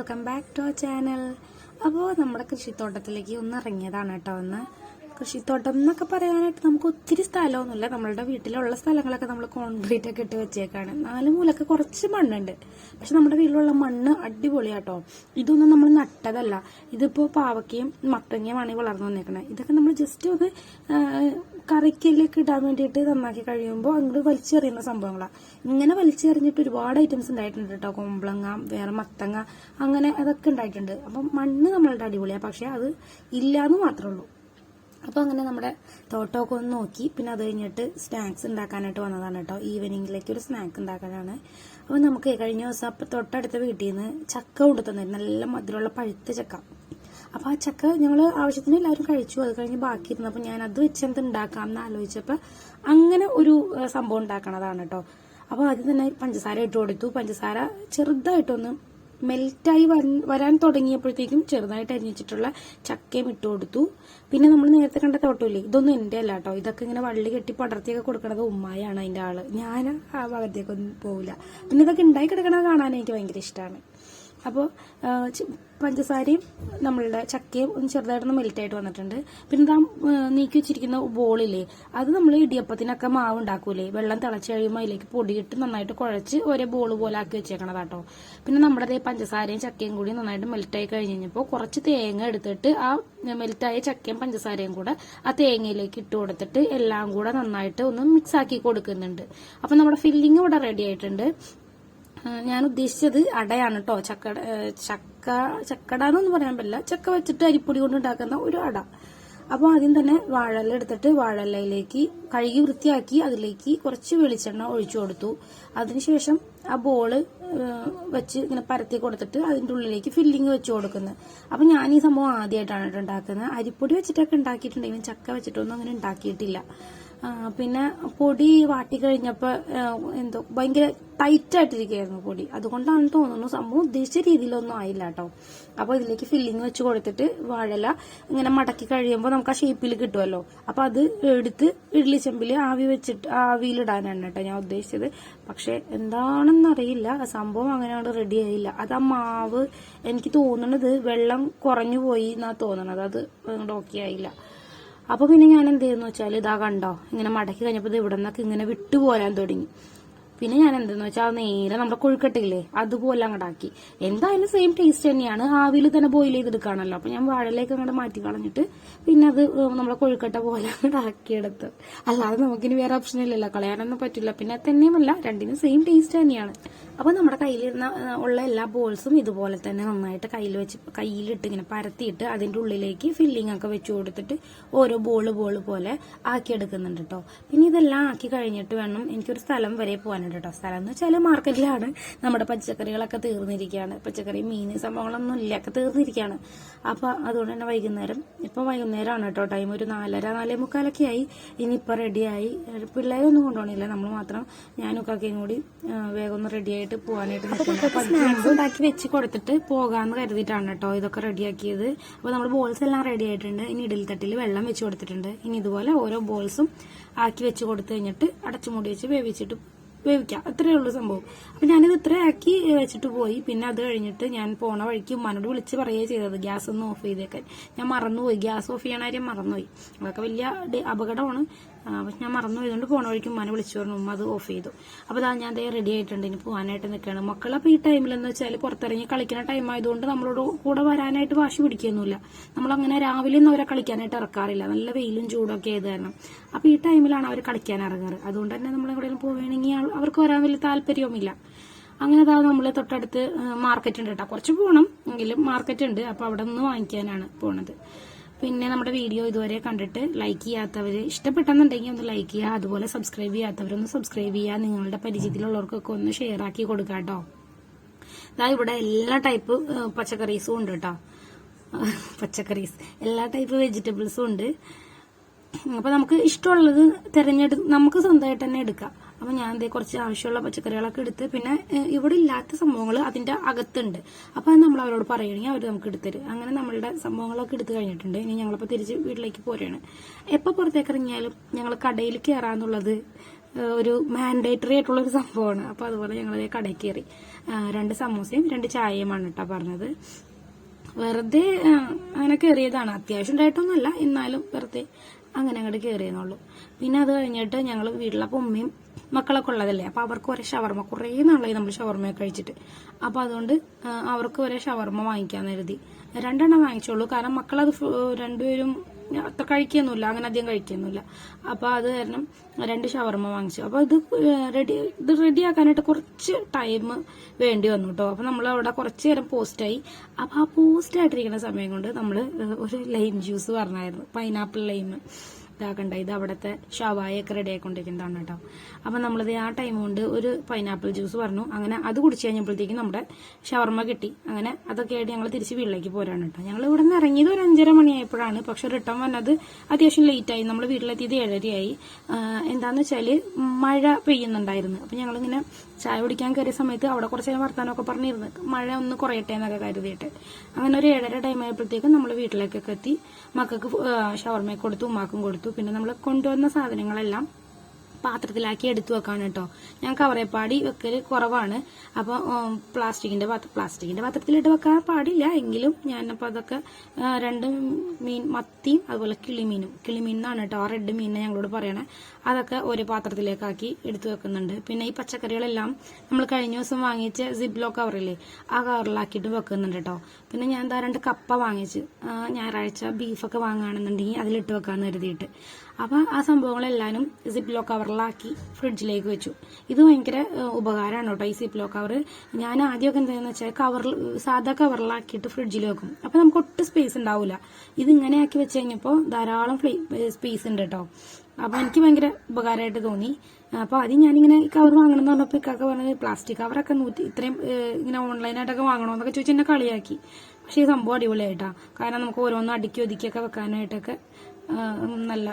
Welcome back to our channel അപ്പോൾ നമ്മുടെ കൃഷിത്തോട്ടത്തിലേക്ക് ഒന്ന് ഇറങ്ങിയതാണ് കേട്ടോ ഒന്ന് കൃഷിത്തോട്ടം എന്നൊക്കെ പറയാനായിട്ട് നമുക്ക് ഒത്തിരി സ്ഥലമൊന്നുമില്ല. നമ്മളുടെ വീട്ടിലുള്ള സ്ഥലങ്ങളൊക്കെ നമ്മൾ കോൺക്രീറ്റ് ഒക്കെ ഇട്ട് വെച്ചേക്കാണ്. നാല് മൂലൊക്കെ കുറച്ച് മണ്ണുണ്ട്. പക്ഷെ നമ്മുടെ വീട്ടിലുള്ള മണ്ണ് അടിപൊളിയാട്ടോ ഇതൊന്നും നമ്മൾ നട്ടതല്ല. ഇതിപ്പോൾ പാവക്കയും മത്തങ്ങയുമാണ് ഈ വളർന്നു വന്നേക്കണേ. ഇതൊക്കെ നമ്മൾ ജസ്റ്റ് ഒന്ന് ആ, കറിക്കിലേക്ക് ഇടാൻ വേണ്ടിയിട്ട് നന്നാക്കി കഴിയുമ്പോൾ അങ്ങോട്ട് വലിച്ചെറിയുന്ന സംഭവങ്ങളാണ് ഇങ്ങനെ വലിച്ചെറിഞ്ഞിട്ട് ഒരുപാട് ഐറ്റംസ് ഉണ്ടായിട്ടുണ്ട് കേട്ടോ കുമ്പളങ്ങ വേറെ മത്തങ്ങ അങ്ങനെ അതൊക്കെ ഉണ്ടായിട്ടുണ്ട്. അപ്പം മണ്ണ് നമ്മളുടെ അടിപൊളിയാണ് പക്ഷെ അത് ഇല്ലയെന്ന് മാത്രമേ ഉള്ളൂ. അപ്പോൾ അങ്ങനെ നമ്മുടെ തോട്ടമൊക്കെ ഒന്ന് നോക്കി. പിന്നെ അത് കഴിഞ്ഞിട്ട് സ്നാക്സ് ഉണ്ടാക്കാനായിട്ട് വന്നതാണ് കേട്ടോ ഈവനിങ്ങിലേക്ക് ഒരു സ്നാക്ക് ഉണ്ടാക്കാനാണ് അപ്പോൾ നമുക്ക് കഴിഞ്ഞ ദിവസം തൊട്ടടുത്ത വീട്ടിൽ നിന്ന് ചക്ക കൊണ്ടു നല്ല മധുരമുള്ള പഴുത്ത ചക്ക. അപ്പോൾ ആ ചക്ക ഞങ്ങൾ ആവശ്യത്തിന് എല്ലാവരും കഴിച്ചു. അത് കഴിഞ്ഞ് ബാക്കി ഇരുന്നപ്പോൾ ഞാൻ അത് വെച്ച് എന്ത് ഉണ്ടാക്കാം എന്ന് ആലോചിച്ചപ്പോൾ അങ്ങനെ ഒരു സംഭവം ഉണ്ടാക്കണതാണ് കേട്ടോ അപ്പോൾ ആദ്യം തന്നെ പഞ്ചസാര ഇട്ട് കൊടുത്തു. പഞ്ചസാര ചെറുതായിട്ടൊന്ന് മെൽറ്റായി വരാൻ തുടങ്ങിയപ്പോഴത്തേക്കും ചെറുതായിട്ട് അരിഞ്ഞിട്ടുള്ള ചക്കയും ഇട്ട് കൊടുത്തു. പിന്നെ നമ്മൾ നേരത്തെ കണ്ട തോട്ടമില്ലേ? ഇതൊന്നും എന്റെ അല്ല കേട്ടോ ഇതൊക്കെ ഇങ്ങനെ വള്ളി കെട്ടി പടർത്തിയൊക്കെ കൊടുക്കണത് ഉമ്മായാണ് അതിന്റെ ആൾ. ഞാൻ ആ ഭാഗത്തേക്കൊന്നും പോവില്ല. പിന്നെ ഇതൊക്കെ ഉണ്ടായി കിടക്കണത് കാണാൻ എനിക്ക് ഭയങ്കര ഇഷ്ടമാണ് അപ്പോൾ പഞ്ചസാരയും നമ്മളുടെ ചക്കയും ഒന്ന് ചെറുതായിട്ടൊന്ന് മെൽറ്റായിട്ട് വന്നിട്ടുണ്ട്. പിന്നെ ഇതാ നീക്കി വെച്ചിരിക്കുന്ന ബോളില്ലേ അത് നമ്മൾ ഇടിയപ്പത്തിനൊക്കെ മാവ് ഉണ്ടാക്കൂലേ? വെള്ളം തിളച്ച് കഴിയുമ്പോൾ അതിലേക്ക് പൊടിയിട്ട് നന്നായിട്ട് കുഴച്ച് ഒരേ ബോൾ പോലെ ആക്കി വെച്ചേക്കണതാട്ടോ. പിന്നെ നമ്മുടെ പഞ്ചസാരയും ചക്കയും കൂടി നന്നായിട്ട് മെൽറ്റായി കഴിഞ്ഞ് കഴിഞ്ഞപ്പോൾ കുറച്ച് തേങ്ങ എടുത്തിട്ട് ആ മെൽറ്റായ ചക്കയും പഞ്ചസാരയും കൂടെ ആ തേങ്ങയിലേക്ക് ഇട്ട് കൊടുത്തിട്ട് എല്ലാം കൂടെ നന്നായിട്ട് ഒന്ന് മിക്സ് ആക്കി കൊടുക്കുന്നുണ്ട്. അപ്പം നമ്മുടെ ഫില്ലിംഗ് ഇവിടെ റെഡി ആയിട്ടുണ്ട്. ഞാൻ ഉദ്ദേശിച്ചത് അടയാണ് കേട്ടോ ചക്ക ചക്ക ചക്കട എന്നൊന്നും പറയാൻ പറ്റില്ല. ചക്ക വെച്ചിട്ട് അരിപ്പൊടി കൊണ്ട് ഉണ്ടാക്കുന്ന ഒരു അട. അപ്പോൾ ആദ്യം തന്നെ വാഴല എടുത്തിട്ട് വാഴലയിലേക്ക് കഴുകി വൃത്തിയാക്കി അതിലേക്ക് കുറച്ച് വെളിച്ചെണ്ണ ഒഴിച്ചു കൊടുത്തു. അതിനുശേഷം ആ ബോൾ വെച്ച് ഇങ്ങനെ പരത്തി കൊടുത്തിട്ട് അതിന്റെ ഉള്ളിലേക്ക് ഫില്ലിങ് വെച്ച് കൊടുക്കുന്നത് അപ്പം ഞാൻ ഈ സംഭവം ആദ്യമായിട്ടാണ് ഉണ്ടാക്കുന്നത്. അരിപ്പൊടി വെച്ചിട്ടൊക്കെ ഉണ്ടാക്കിയിട്ടുണ്ടെങ്കിലും ചക്ക വെച്ചിട്ടൊന്നും അങ്ങനെ ഉണ്ടാക്കിയിട്ടില്ല. പിന്നെ പൊടി വാട്ടി കഴിഞ്ഞപ്പോൾ എന്തോ ഭയങ്കര ടൈറ്റ് ആയിട്ടിരിക്കുകയായിരുന്നു പൊടി. അതുകൊണ്ടാണ് തോന്നുന്നു സംഭവം ഉദ്ദേശിച്ച രീതിയിലൊന്നും ആയില്ല കേട്ടോ അപ്പോൾ ഇതിലേക്ക് ഫില്ലിങ് വെച്ച് കൊടുത്തിട്ട് വാഴല ഇങ്ങനെ മടക്കി കഴിയുമ്പോൾ നമുക്ക് ആ ഷേപ്പിൽ കിട്ടുമല്ലോ അപ്പോൾ അത് എടുത്ത് ഇഡ്ലി ചെമ്പിൽ ആവി വെച്ചിട്ട് ആവിയിലിടാനാണ് കേട്ടോ ഞാൻ ഉദ്ദേശിച്ചത്. പക്ഷെ എന്താണെന്നറിയില്ല സംഭവം അങ്ങനെയാണ് റെഡി ആയില്ല. അത് ആ മാവ് എനിക്ക് തോന്നുന്നത് വെള്ളം കുറഞ്ഞു പോയി എന്നാ തോന്നണത്. അത് ഓക്കെ ആയില്ല അപ്പൊ പിന്നെ ഞാൻ എന്ത് ചെയ്യുന്നു വെച്ചാൽ ഇതാ കണ്ടോ ഇങ്ങനെ മടക്കി കഴിഞ്ഞപ്പോൾ ഇവിടെ നിന്നൊക്കെ ഇങ്ങനെ വിട്ടുപോരാൻ തുടങ്ങി. പിന്നെ ഞാൻ എന്തെന്ന് വെച്ചാൽ നേരെ നമ്മുടെ കൊഴുക്കട്ടില്ലേ അതുപോലെ അങ്ങോട്ടാക്കി എന്തായാലും സെയിം ടേസ്റ്റ് തന്നെയാണ്. ആവിയിൽ തന്നെ ബോയിൽ ചെയ്തെടുക്കുകയാണല്ലോ അപ്പൊ ഞാൻ വാഴലേക്ക് അങ്ങോട്ട് മാറ്റി കളഞ്ഞിട്ട് പിന്നെ അത് നമ്മുടെ കൊഴുക്കട്ട പോലെ അങ്ങോട്ട് ആക്കിയെടുത്ത്. അല്ലാതെ നമുക്കിനി വേറെ ഓപ്ഷൻ ഇല്ലല്ലോ. കളയാനൊന്നും പറ്റില്ല. പിന്നെ തന്നെയുമല്ല രണ്ടിനും സെയിം ടേസ്റ്റ് തന്നെയാണ്. അപ്പൊ നമ്മുടെ കയ്യിലിരുന്ന ഉള്ള എല്ലാ ബോൾസും ഇതുപോലെ തന്നെ നന്നായിട്ട് കയ്യിൽ വെച്ച് കയ്യിലിട്ട് ഇങ്ങനെ പരത്തിയിട്ട് അതിന്റെ ഉള്ളിലേക്ക് ഫില്ലിംഗ് ഒക്കെ വെച്ച് കൊടുത്തിട്ട് ഓരോ ബോൾ ബോൾ പോലെ ആക്കിയെടുക്കുന്നുണ്ട് കേട്ടോ പിന്നെ ഇതെല്ലാം ആക്കി കഴിഞ്ഞിട്ട് വേണം എനിക്കൊരു സ്ഥലം വരെ പോകാനുണ്ട് കേട്ടോ സ്ഥലം എന്ന് വെച്ചാൽ മാർക്കറ്റിലാണ്. നമ്മുടെ പച്ചക്കറികളൊക്കെ തീർന്നിരിക്കുകയാണ് പച്ചക്കറി മീൻ സംഭവങ്ങളൊന്നും ഇല്ല. ഒക്കെ തീർന്നിരിക്കുകയാണ് അപ്പൊ അതുകൊണ്ട് തന്നെ വൈകുന്നേരം ഇപ്പൊ വൈകുന്നേരമാണ് കേട്ടോ ടൈം ഒരു നാലര നാലേ മുക്കാലൊക്കെ ആയി. ഇനിയിപ്പോൾ റെഡിയായി പിള്ളേരൊന്നും കൊണ്ടുപോകണില്ല നമ്മൾ മാത്രം ഞാനും കാക്കയും കൂടി വേഗം ഒന്ന് റെഡിയായിട്ട് പോകാനായിട്ട് സ്നാക്സ് ഉണ്ടാക്കി വെച്ച് കൊടുത്തിട്ട് പോകാമെന്ന് കരുതിയിട്ടാണ് കേട്ടോ ഇതൊക്കെ റെഡിയാക്കിയത് അപ്പോൾ നമ്മൾ ബോൾസ് എല്ലാം റെഡി ആയിട്ടുണ്ട്. ഇനി ഇഡലി തട്ടിൽ വെള്ളം വെച്ച് കൊടുത്തിട്ടുണ്ട്. ഇനി ഇതുപോലെ ഓരോ ബോൾസും ആക്കി വെച്ച് കൊടുത്തു കഴിഞ്ഞിട്ട് അടച്ചുമൂടി വെച്ച് വേവിച്ചിട്ട് വേവിക്കാം അത്രയേ ഉള്ളൂ സംഭവം. അപ്പൊ ഞാനിത് ഇത്ര ആക്കി വെച്ചിട്ട് പോയി. പിന്നെ അത് കഴിഞ്ഞിട്ട് ഞാൻ പോണ വഴിക്ക് ഉമ്മാനോട് വിളിച്ച് പറയുകയാണ് ചെയ്തത്. ഗ്യാസ് ഒന്ന് ഓഫ് ചെയ്തേക്കാൻ. ഞാൻ മറന്നുപോയി. ഗ്യാസ് ഓഫ് ചെയ്യണ കാര്യം മറന്നുപോയി. അതൊക്കെ വലിയ അപകടമാണ്. പക്ഷെ ഞാൻ മറന്നുപോയതുകൊണ്ട് പോണ വഴിക്ക് ഉമ്മാനെ വിളിച്ചു പറഞ്ഞു. ഉമ്മ അത് ഓഫ് ചെയ്തു. അപ്പൊ അതാ ഞാൻ ദേ റെഡി ആയിട്ടുണ്ട്. ഇനി പോകാനായിട്ട് നിൽക്കുകയാണ് മക്കളപ്പോൾ ഈ ടൈമിൽ എന്ന് വെച്ചാൽ പുറത്തിറങ്ങി കളിക്കുന്ന ടൈം ആയതുകൊണ്ട് നമ്മളോട് കൂടെ വരാനായിട്ട് വാശി പിടിക്കുകയൊന്നുമില്ല. നമ്മളങ്ങനെ രാവിലെ ഒന്നും അവരെ കളിക്കാനായിട്ട് ഇറക്കാറില്ല. നല്ല വെയിലും ചൂടൊക്കെ ആയത് കാരണം. അപ്പൊ ഈ ടൈമിലാണ് അവർ കളിക്കാൻ ഇറങ്ങാറ്. അതുകൊണ്ട് തന്നെ നമ്മൾ എവിടെയെങ്കിലും പോവുകയാണെങ്കിൽ അവർക്ക് വരാൻ വലിയ താല്പര്യവുമില്ല. അങ്ങനെ അതാ നമ്മൾ തൊട്ടടുത്ത് മാർക്കറ്റ് ഉണ്ട് കേട്ടോ കുറച്ച് പോകണം എങ്കിലും മാർക്കറ്റ് ഉണ്ട് അപ്പോൾ അവിടെ നിന്ന് വാങ്ങിക്കാനാണ് പോണത്. പിന്നെ നമ്മുടെ വീഡിയോ ഇതുവരെ കണ്ടിട്ട് ലൈക്ക് ചെയ്യാത്തവർ ഇഷ്ടപ്പെട്ടെന്നുണ്ടെങ്കിൽ ഒന്ന് ലൈക്ക് ചെയ്യുക അതുപോലെ സബ്സ്ക്രൈബ് ചെയ്യാത്തവരൊന്ന് സബ്സ്ക്രൈബ് ചെയ്യുക നിങ്ങളുടെ പരിചയത്തിലുള്ളവർക്കൊക്കെ ഒന്ന് ഷെയർ ആക്കി കൊടുക്കുക കേട്ടോ ഇതാ ഇവിടെ എല്ലാ ടൈപ്പ് പച്ചക്കറീസും ഉണ്ട് കേട്ടോ പച്ചക്കറീസ് എല്ലാ ടൈപ്പ് വെജിറ്റബിൾസും ഉണ്ട്. അപ്പൊ നമുക്ക് ഇഷ്ടമുള്ളത് തിരഞ്ഞെടു നമുക്ക് സ്വന്തമായിട്ട് തന്നെ എടുക്കാം. അപ്പൊ ഞാൻ ദേ കുറച്ച് ആവശ്യമുള്ള പച്ചക്കറികളൊക്കെ എടുത്ത് പിന്നെ ഇവിടെ ഇല്ലാത്ത സംഭവങ്ങൾ അതിന്റെ അകത്തുണ്ട്. അപ്പൊ അത് നമ്മൾ അവരോട് പറയുകയാണെങ്കിൽ അവർ നമുക്ക് എടുത്തരും അങ്ങനെ നമ്മളുടെ സംഭവങ്ങളൊക്കെ എടുത്തു കഴിഞ്ഞിട്ടുണ്ട്. ഇനി ഞങ്ങളിപ്പോ തിരിച്ച് വീട്ടിലേക്ക് പോരുകയാണ് എപ്പോൾ പുറത്തേക്ക് ഇറങ്ങിയാലും ഞങ്ങൾ കടയിൽ കയറാന്നുള്ളത് ഒരു മാൻഡേറ്ററി ആയിട്ടുള്ള ഒരു സംഭവമാണ്. അപ്പോൾ അതുപോലെ ഞങ്ങൾ കടയിൽ കയറി രണ്ട് സമൂസയും രണ്ട് ചായയുമാണ് കേട്ടോ പറഞ്ഞത്. വെറുതെ അങ്ങനെ കയറിയതാണ് അത്യാവശ്യം ഉണ്ടായിട്ടൊന്നുമല്ല. എന്നാലും വെറുതെ അങ്ങനെ അങ്ങോട്ട് കയറിയെന്നുള്ളൂ പിന്നെ അത് കഴിഞ്ഞിട്ട് ഞങ്ങൾ വീട്ടിലപ്പോൾ ഉമ്മയും മക്കളൊക്കെ ഉള്ളതല്ലേ? അപ്പോൾ അവർക്ക് ഒരേ ഷവർമ്മ കുറേ നാളായി നമ്മൾ ഷവർമ്മയൊക്കെ കഴിച്ചിട്ട്. അപ്പോൾ അതുകൊണ്ട് അവർക്ക് ഒരേ ഷവർമ്മ വാങ്ങിക്കാൻ കരുതി. രണ്ടെണ്ണം വാങ്ങിച്ചോളൂ. കാരണം മക്കളത് രണ്ടുപേരും അത്ര കഴിക്കൊന്നുമില്ല. അങ്ങനെ അധികം കഴിക്കൊന്നുമില്ല. അപ്പോൾ അത് കാരണം രണ്ട് ഷവർമ്മ വാങ്ങിച്ചു. അപ്പോൾ ഇത് റെഡി ഇത് റെഡിയാക്കാനായിട്ട് കുറച്ച് ടൈം വേണ്ടി വന്നു കേട്ടോ അപ്പോൾ നമ്മൾ അവിടെ കുറച്ച് നേരം പോസ്റ്റായി അപ്പോൾ ആ പോസ്റ്റ് ആയിട്ടിരിക്കുന്ന സമയം കൊണ്ട് നമ്മൾ ഒരു ലൈം ജ്യൂസ് പറഞ്ഞായിരുന്നു. പൈനാപ്പിൾ ലൈം ഇതാക്കണ്ട. ഇത് അവിടുത്തെ ഷവായൊക്കെ റെഡി ആയിക്കൊണ്ടിരിക്കുന്നതാണ് കേട്ടോ. അപ്പം നമ്മളിത് ആ ടൈം കൊണ്ട് ഒരു പൈനാപ്പിൾ ജ്യൂസ് പറഞ്ഞു. അങ്ങനെ അത് കുടിച്ചു കഴിഞ്ഞപ്പോഴത്തേക്കും നമ്മുടെ ഷവർമ്മ കിട്ടി. അങ്ങനെ അതൊക്കെ ആയിട്ട് ഞങ്ങൾ തിരിച്ച് വീട്ടിലേക്ക് പോരാണ് കേട്ടോ. ഞങ്ങൾ ഇവിടെ നിന്ന് ഇറങ്ങിയത് ഒരു അഞ്ചര മണിയായപ്പോഴാണ്. പക്ഷെ റിട്ടേൺ വന്നത് അത്യാവശ്യം ആയി. നമ്മൾ വീട്ടിലെത്തിയത് ഏഴരയായി. എന്താന്ന് വെച്ചാൽ മഴ പെയ്യുന്നുണ്ടായിരുന്നു. അപ്പം ഞങ്ങളിങ്ങനെ ചായ കുടിക്കാൻ കയറിയ സമയത്ത് അവിടെ കുറച്ച് നേരം വർത്താനമൊക്കെ പറഞ്ഞിരുന്നു. മഴ ഒന്ന് കുറയട്ടെ എന്നൊക്കെ കരുതിയിട്ട്. അങ്ങനെ ഒരു ഏഴര ടൈം ആയപ്പോഴത്തേക്കും നമ്മൾ വീട്ടിലേക്കൊക്കെ എത്തി. മക്കൾക്ക് ഷവർമ്മയൊക്കെ കൊടുത്തു ഉമ്മാക്കും കൊടുത്തു. പിന്നെ നമ്മൾ കൊണ്ടുവന്ന സാധനങ്ങളെല്ലാം പാത്രത്തിലാക്കി എടുത്തു വെക്കാണ് കേട്ടോ. ഞാൻ കവറേപ്പാടി വെക്കൽ കുറവാണ്. അപ്പോൾ പ്ലാസ്റ്റിക്കിന്റെ പാത്രം പ്ലാസ്റ്റിക്കിന്റെ പാത്രത്തിലിട്ട് വെക്കാൻ പാടില്ല. എങ്കിലും ഞാനപ്പോൾ അതൊക്കെ രണ്ട് മീൻ മത്തിയും അതുപോലെ കിളിമീനും കിളിമീൻ എന്നാണ് കേട്ടോ ആ റെഡ് മീനിനെ ഞങ്ങളോട് പറയണേ. അതൊക്കെ ഒരു പാത്രത്തിലേക്കാക്കി എടുത്തു വെക്കുന്നുണ്ട്. പിന്നെ ഈ പച്ചക്കറികളെല്ലാം നമ്മൾ കഴിഞ്ഞ ദിവസം വാങ്ങിച്ച സിബ്ലോ കവറില്ലേ ആ കവറിലാക്കിയിട്ട് വെക്കുന്നുണ്ട് കേട്ടോ. പിന്നെ ഞാൻ എന്താ രണ്ട് കപ്പ വാങ്ങിച്ച് ഞായറാഴ്ച ബീഫൊക്കെ വാങ്ങുകയാണെന്നുണ്ടെങ്കിൽ അതിലിട്ട് വെക്കാൻ കരുതിയിട്ട്. അപ്പോൾ ആ സംഭവങ്ങളെല്ലാവരും സിപ്ലോ കവറിലാക്കി ഫ്രിഡ്ജിലേക്ക് വെച്ചു. ഇത് ഭയങ്കര ഉപകാരമാണ് കേട്ടോ ഈ സിപ്ലോ കവർ ഞാൻ ആദ്യമൊക്കെ എന്താണെന്ന് വെച്ചാൽ കവറിൽ സാധാ കവറിലാക്കിയിട്ട് ഫ്രിഡ്ജിൽ വെക്കും. അപ്പോൾ നമുക്ക് ഒട്ടും സ്പേസ് ഉണ്ടാവില്ല ഇത് ഇങ്ങനെ ആക്കി വെച്ച് കഴിഞ്ഞപ്പോൾ ധാരാളം സ്പേസ് ഉണ്ട് കേട്ടോ. അപ്പോൾ എനിക്ക് ഭയങ്കര ഉപകാരമായിട്ട് തോന്നി. അപ്പോൾ ആദ്യം ഞാനിങ്ങനെ കവർ വാങ്ങണം എന്ന് പറഞ്ഞപ്പോൾ ഇക്കൊക്കെ പറഞ്ഞത് പ്ലാസ്റ്റിക് കവറൊക്കെ നൂറ്റി ഇത്രയും ഇങ്ങനെ ഓൺലൈനായിട്ടൊക്കെ വാങ്ങണമെന്നൊക്കെ ചോദിച്ച് എന്നെ കളിയാക്കി. പക്ഷേ ഈ സംഭവം അടിപൊളിയായിട്ടാണ് കാരണം നമുക്ക് ഓരോന്നും അടുക്കി ഒതുക്കിയൊക്കെ വെക്കാനായിട്ടൊക്കെ നല്ല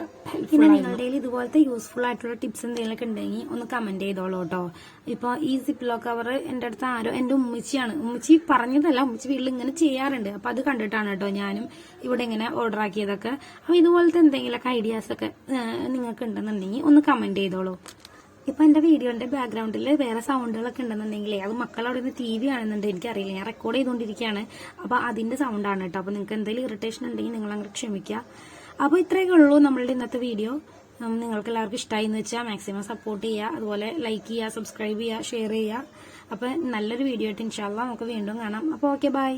പിന്നെ നിങ്ങളുടെ കയ്യിൽ ഇതുപോലത്തെ യൂസ്ഫുൾ ആയിട്ടുള്ള ടിപ്സ് എന്തെങ്കിലുമൊക്കെ ഉണ്ടെങ്കിൽ ഒന്ന് കമന്റ് ചെയ്തോളൂ കേട്ടോ ഇപ്പൊ ഈ സിപ്ലോ കവർ എന്റെ അടുത്ത് ആരോ എന്റെ ഉമ്മച്ചിയാണ്. ഉമ്മച്ചി പറഞ്ഞതല്ല ഉമ്മച്ചി വീട്ടിൽ ഇങ്ങനെ ചെയ്യാറുണ്ട്. അപ്പൊ അത് കണ്ടിട്ടാണ് കേട്ടോ ഞാനും ഇവിടെ ഇങ്ങനെ ഓർഡർ ആക്കിയതൊക്കെ. അപ്പൊ ഇതുപോലത്തെ എന്തെങ്കിലുമൊക്കെ ഐഡിയാസ് ഒക്കെ നിങ്ങൾക്ക് ഉണ്ടെന്നുണ്ടെങ്കിൽ ഒന്ന് കമന്റ് ചെയ്തോളൂ. ഇപ്പൊ എന്റെ വീഡിയോന്റെ ബാക്ക്ഗ്രൗണ്ടിൽ വേറെ സൗണ്ടുകളൊക്കെ ഉണ്ടെന്നുണ്ടെങ്കിലേ അത് മക്കളവിടെ നിന്ന് ടി വി കാണുന്നുണ്ട്. എനിക്കറിയില്ല ഞാൻ റെക്കോർഡ് ചെയ്തുകൊണ്ടിരിക്കുകയാണ് അപ്പൊ അതിന്റെ സൗണ്ടാണ് കേട്ടോ അപ്പൊ നിങ്ങൾക്ക് എന്തെങ്കിലും ഇറിറ്റേഷൻ ഉണ്ടെങ്കിൽ നിങ്ങൾ അങ്ങനെ ക്ഷമിക്കുക. അപ്പോൾ ഇത്രയൊക്കെ ഉള്ളൂ നമ്മളുടെ ഇന്നത്തെ വീഡിയോ. നിങ്ങൾക്ക് എല്ലാവർക്കും ഇഷ്ടമായി എന്ന് വെച്ചാൽ മാക്സിമം സപ്പോർട്ട് ചെയ്യുക അതുപോലെ ലൈക്ക് ചെയ്യുക സബ്സ്ക്രൈബ് ചെയ്യുക ഷെയർ ചെയ്യുക. അപ്പോൾ നല്ലൊരു വീഡിയോ ആയിട്ട് ഇൻഷാല്ല നമുക്ക് വീണ്ടും കാണാം. അപ്പോൾ ഓക്കെ ബൈ